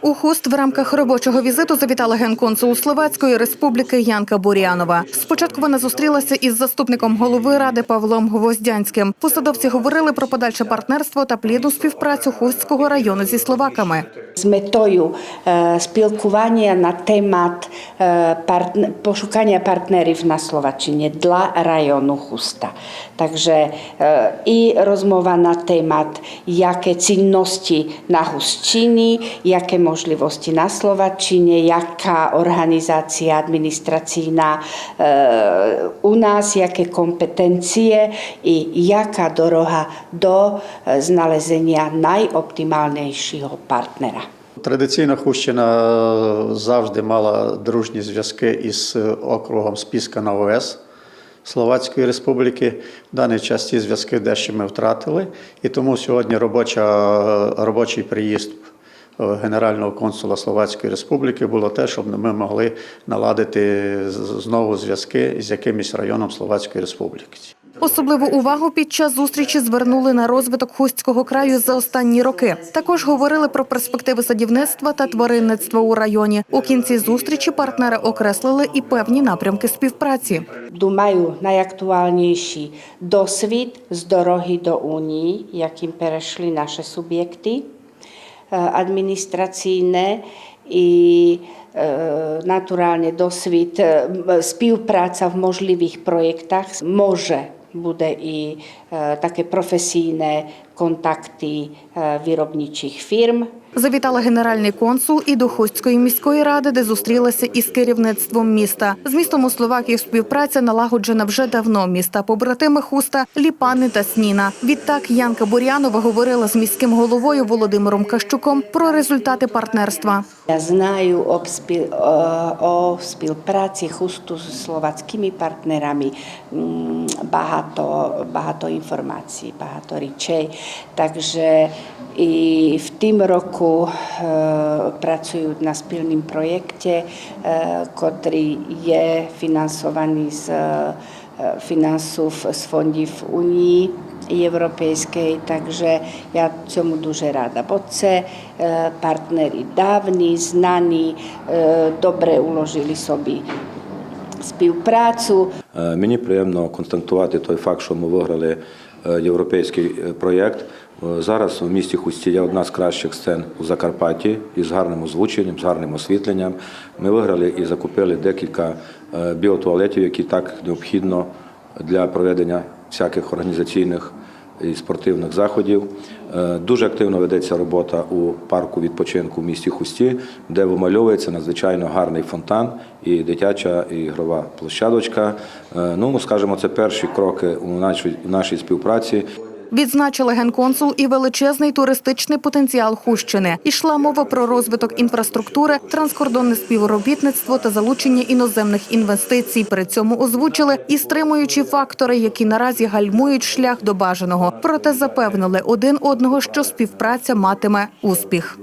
У хуст в рамках робочого візиту завітала генконсул Словацької республіки Янка Бурянова. Спочатку вона зустрілася із заступником голови ради Павлом Гвоздянським. Посадовці говорили про подальше партнерство та плідну співпрацю Хустського району зі словаками. з метою е, спілкування на темат е, партн- пошукання партнерів на Словаччині для району Хуста. Takže е, і розмова на темат, яке цінності на Хустчині, яке можливості на Словаччині, яка організація адміністраційна е, у нас, яке компетенції і яка дорога до е, знalezenia найоптимальнішого партнера. Традиційно Хущина завжди мала дружні зв'язки із округом Спіска на ОС Словацької Республіки. В даний час ці зв'язки дещо ми втратили, і тому сьогодні робоча, робочий приїзд е, Генерального консула Словацької Республіки було те, щоб ми могли наладити знову зв'язки з якимось районом Словацької Республіки. Особливу увагу під час зустрічі звернули на розвиток Хустського краю за останні роки. Також говорили про перспективи садівництва та тваринництва у районі. У кінці зустрічі партнери окреслили і певні напрямки співпраці. Думаю, najaktuálnejší dosvід z дороги до Унії, яким перейшли наші суб'єкти е, адміністраційне і е, натуральний досвід, е, співпраця в bude i e, také profesijné контакти е, виробничих фірм. Завітала генеральний консул і до Хустської міської ради, де зустрілася із керівництвом міста. З містом у Словакії співпраця налагоджена вже давно. Міста побратими Хуста, Ліпани та Сніна. Відтак Янка Бурянова говорила з міським головою Володимиром Кащуком про результати партнерства. Я знаю об спіл, о, співпраці хусту з словацькими партнерами багато, багато інформацій, багато речей. Takže і в тим року е, працюють на спільному проєкті, е, котрий є фінансований з е, фінансів з фондів Унії. Європейської, takže я цьому дуже рада, бо це е, партнери давні, знані, е, добре уложили собі співпрацю. Е, Мені приємно констатувати той факт, що ми виграли е, європейський е, проєкт. Е, Зараз в місті Хусті є одна з кращих сцен у Закарпатті із гарним озвученням, з гарним освітленням. Ми виграли і закупили декілька е, біотуалетів, які так необхідно для проведення всяких організаційних і спортивних заходів. Е, Дуже активно ведеться робота у парку відпочинку в місті Хусті, де вимальовується надзвичайно гарний фонтан і дитяча ігрова площадочка. Е, Ну, скажімо, це перші кроки у нашій, співпраці. Відзначили генконсул і величезний туристичний потенціал Хущини. Ішла мова про розвиток інфраструктури, транскордонне співробітництво та залучення іноземних інвестицій. При цьому озвучили і стримуючі фактори, які наразі гальмують шлях до бажаного. Проте запевнили один одного, що співпраця матиме успіх.